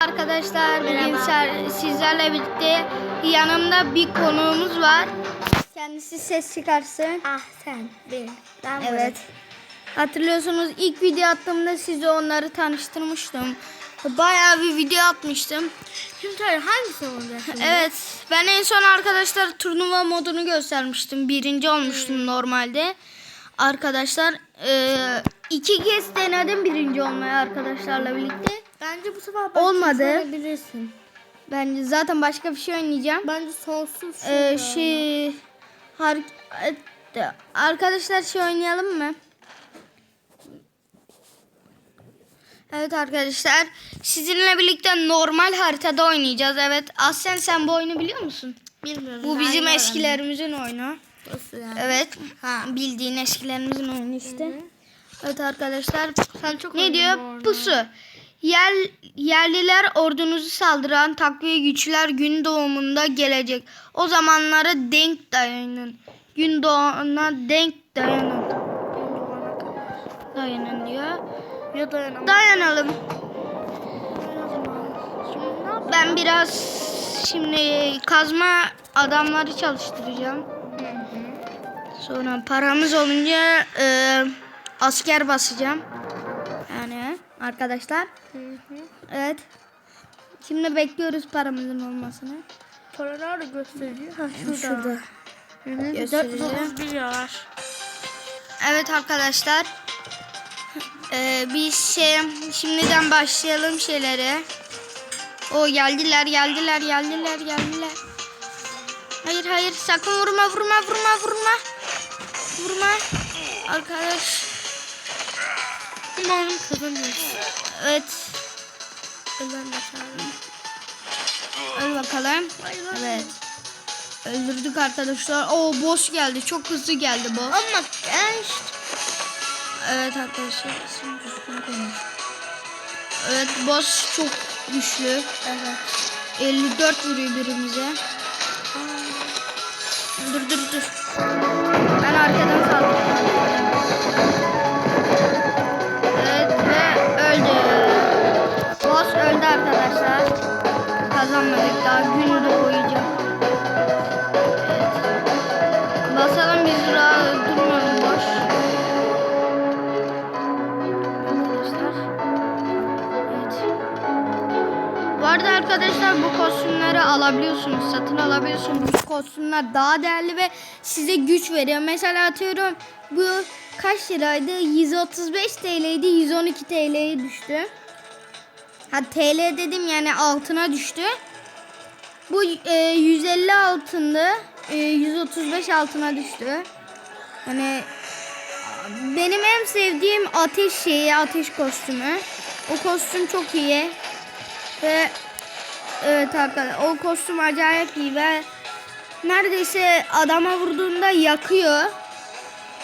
Arkadaşlar bugün sizlerle birlikte yanımda bir konuğumuz var. Kendisi ses çıkarsın. Ah sen benim. Ben Evet. Hatırlıyorsunuz ilk video attığımda size onları tanıştırmıştım. Bayağı bir video atmıştım. Şimdi hangisi olacak? şimdi? Evet ben en son arkadaşlar turnuva modunu göstermiştim. Birinci olmuştum normalde. Arkadaşlar eee, iki kez denedim birinci olmayı arkadaşlarla birlikte. Bence bu sefer Olmadı. bilirsin. Bence zaten başka bir şey oynayacağım. Bence sonsuz Ee, şey. şey har e, arkadaşlar şey oynayalım mı? Evet arkadaşlar sizinle birlikte normal haritada oynayacağız. Evet Aslen sen bu oyunu biliyor musun? Bilmiyorum. Bu bizim eskilerimizin oyunu. Nasıl yani? Evet bildiğin eskilerimizin oyunu işte. Evet arkadaşlar Sen çok ne diyor? Pusu. Yer, yerliler ordunuzu saldıran takviye güçler gün doğumunda gelecek. O zamanlara denk dayanın. Gün doğumuna denk dayanın. Dayanın diyor. Ya. Dayanalım. Yapalım? Ben biraz şimdi kazma adamları çalıştıracağım. Sonra paramız olunca e, asker basacağım. Yani arkadaşlar. Evet. Şimdi bekliyoruz paramızın olmasını. Paralar da gösteriyor. Ha şurada. Şurada. Hı hı. Gösteriyor. 491 milyar. Evet arkadaşlar. Ee, biz şey şimdiden başlayalım şeylere. O geldiler geldiler geldiler geldiler. Hayır hayır sakın vurma vurma vurma vurma. Vurma. Arkadaş. Umarım kazanırız. Evet. De çağırırım. Öl bakalım. Evet. Öldürdük arkadaşlar. Oo boss geldi. Çok hızlı geldi bu. Ama genç. Evet arkadaşlar. isim düzgün konuş. Evet boss çok güçlü. Evet. 54 vuruyor birimize. Dur dur dur. Ben arkadan arada arkadaşlar bu kostümleri alabiliyorsunuz, satın alabiliyorsunuz. Bu kostümler daha değerli ve size güç veriyor. Mesela atıyorum bu kaç liraydı? 135 TL'ydi, 112 TL'ye düştü. Ha TL dedim yani altına düştü. Bu e, 150 altındı, e, 135 altına düştü. Hani benim en sevdiğim ateş şeyi, ateş kostümü. O kostüm çok iyi. Ve evet arkadaşlar o kostüm acayip iyi ve neredeyse adama vurduğunda yakıyor.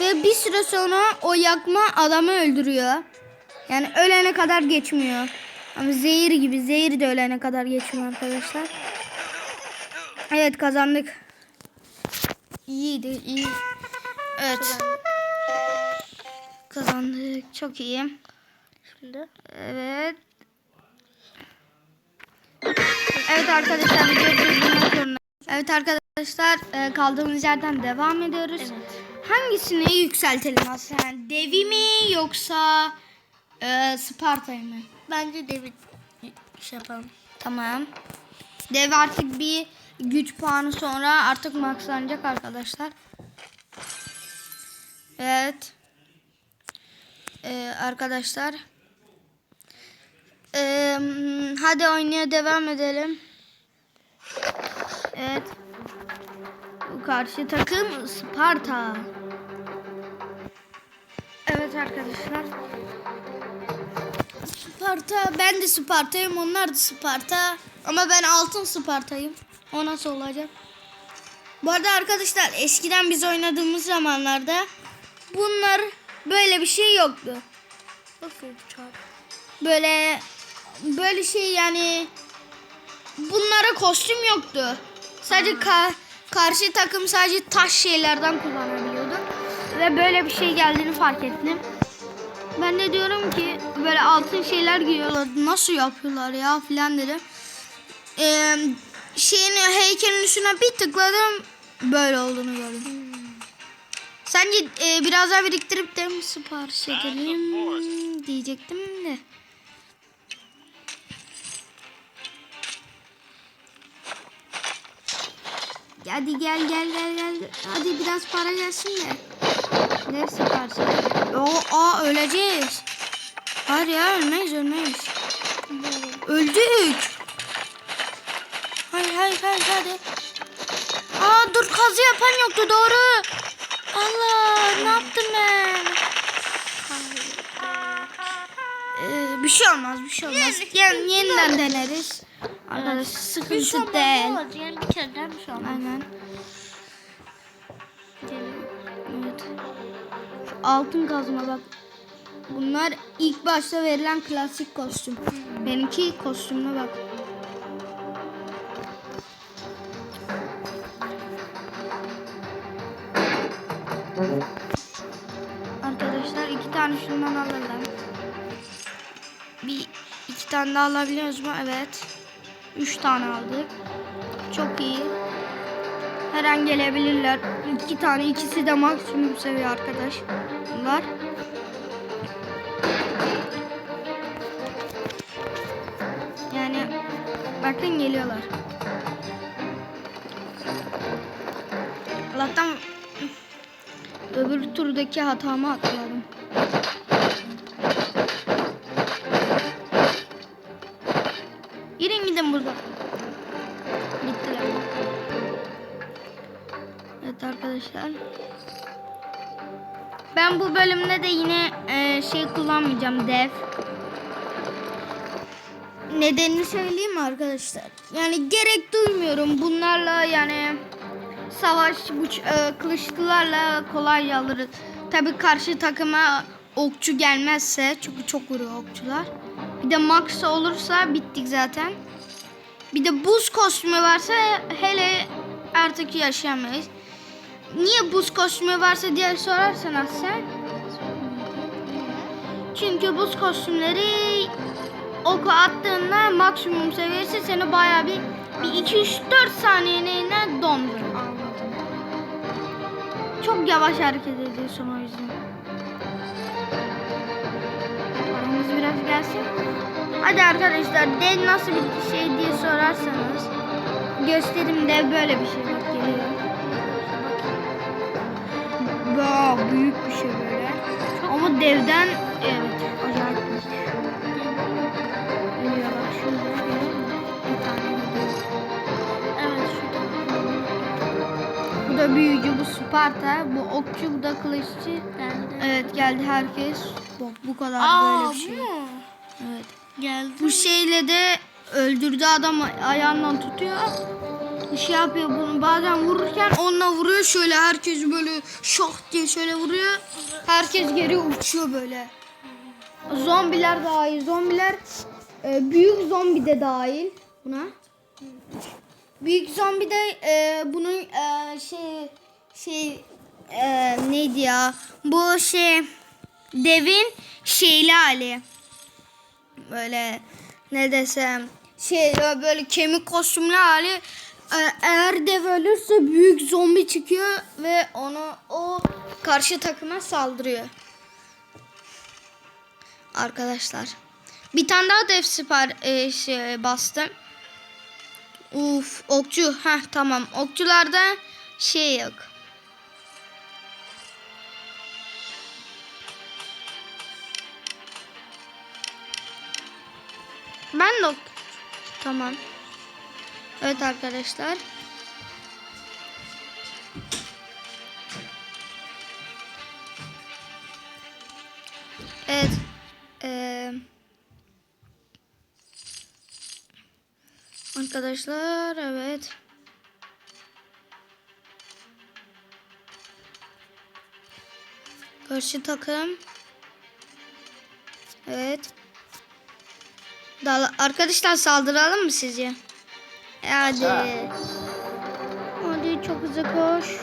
Ve bir süre sonra o yakma adamı öldürüyor. Yani ölene kadar geçmiyor. Ama zehir gibi zehir de ölene kadar geçmiyor arkadaşlar. Evet kazandık. İyiydi iyi. Evet. Kazandık çok iyi. Şimdi. Evet. Evet arkadaşlar. Evet arkadaşlar e, kaldığımız yerden devam ediyoruz. Evet. Hangisini yükseltelim aslında? Devi mi yoksa e, Sparta'yı mı? Bence David şey yapalım. Tamam. Dev artık bir güç puanı sonra artık maxlanacak arkadaşlar. Evet. Ee, arkadaşlar. Ee, hadi oynaya devam edelim. Evet. Bu karşı takım Sparta. Evet arkadaşlar. Sparta. Ben de Sparta'yım. Onlar da Sparta. Ama ben altın Sparta'yım. O nasıl olacak? Bu arada arkadaşlar eskiden biz oynadığımız zamanlarda bunlar böyle bir şey yoktu. Böyle böyle şey yani bunlara kostüm yoktu. Sadece ka- karşı takım sadece taş şeylerden kullanabiliyordu. Ve böyle bir şey geldiğini fark ettim. Ben de diyorum ki böyle altın şeyler giyiyorlar. Nasıl yapıyorlar ya filan dedim. Ee, şeyin heykelin üstüne bir tıkladım böyle olduğunu gördüm. Sence e, biraz daha biriktirip de mi sipariş edelim diyecektim de. Hadi gel gel gel gel. Hadi biraz para gelsin de. Ne sipariş edelim? O, aa öleceğiz. Hayır ya ölmeyiz ölmeyiz. Öldük. Hayır hayır hayır hadi. Aa dur kazı yapan yoktu doğru. Allah ne yaptım ben? Ee, bir şey olmaz bir şey olmaz. Yani yeniden deneriz. Arkadaş sıkıntı değil. Yani bir kereden bir şey olmaz. Aynen. Altın kazma bak. Bunlar ilk başta verilen klasik kostüm. Benimki kostümüne bak. Arkadaşlar iki tane şundan alalım. Bir iki tane daha alabiliyoruz mu? Evet. Üç tane aldık. Çok iyi. Her an gelebilirler. İki tane ikisi de maksimum seviye arkadaş. Bunlar. Yani bakın geliyorlar. Allah'tan öbür turdaki hatamı atlıyorum. Girin gidin burada. Arkadaşlar. Ben bu bölümde de yine e, şey kullanmayacağım dev. Nedenini söyleyeyim mi arkadaşlar? Yani gerek duymuyorum bunlarla yani savaş bu e, kılıçlılarla kolayca alırız. Tabi karşı takıma okçu gelmezse çünkü çok vuruyor okçular. Bir de max olursa bittik zaten. Bir de buz kostümü varsa hele artık yaşayamayız. Niye buz kostümü varsa diye sorarsan sen. Çünkü buz kostümleri oku attığında maksimum seviyesi seni bayağı bir bir 2 3 4 saniyeliğine dondurur. Çok yavaş hareket ediyorsun o yüzden. Paramız biraz gelsin. Hadi arkadaşlar dev nasıl bir şey diye sorarsanız gösterim dev böyle bir şey geliyor. Ama devden evet acayip büyük. Geliyor bak şurada görüyor musun? Bir tane geliyor. Evet şurada. Bu da büyücü, bu Sparta, bu okçu, bu da kılıççı. Evet geldi herkes. Bak bu kadar Aa böyle bir şey. Evet. Geldi. Bu şeyle de öldürdüğü adam ayağından tutuyor. Şey yapıyor bunu bazen vururken onunla vuruyor şöyle herkes böyle şok diye şöyle vuruyor. Herkes geri uçuyor böyle. Zombiler dahil. Zombiler e, büyük zombi de dahil buna. Büyük zombi de e, bunun e, şey şey e, neydi ya? Bu şey devin şeyli hali böyle ne desem şey böyle kemik kostümlü hali eğer dev ölürse büyük zombi çıkıyor ve onu o karşı takıma saldırıyor. Arkadaşlar. Bir tane daha dev sipar e, şey, bastım. Uf okçu. Heh tamam. Okçularda şey yok. Ben de ok- Tamam. Evet arkadaşlar. Evet. Ee, arkadaşlar evet. Karşı takım. Evet. Dal arkadaşlar saldıralım mı sizce? Hadi. Hadi çok hızlı koş.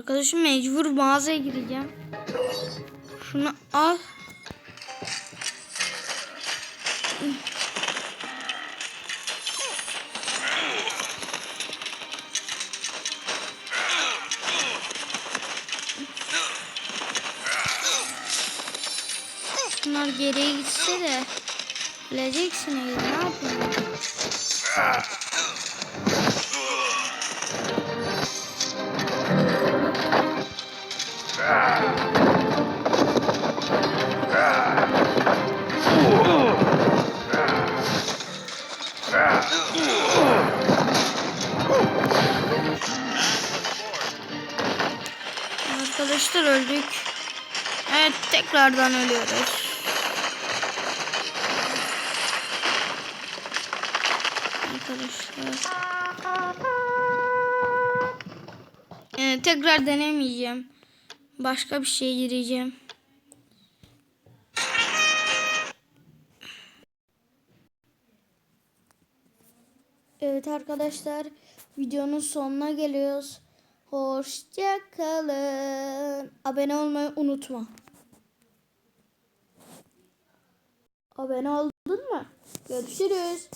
Arkadaşım mecbur mağazaya gireceğim. Şunu al. Bunlar geriye gitse de öleceksin Eylül ne yapayım? Arkadaşlar öldük. Evet tekrardan ölüyoruz. Arkadaşlar. Ee, tekrar denemeyeceğim. Başka bir şey gireceğim. Evet arkadaşlar videonun sonuna geliyoruz. Hoşça kalın. Abone olmayı unutma. Abone oldun mu? Görüşürüz.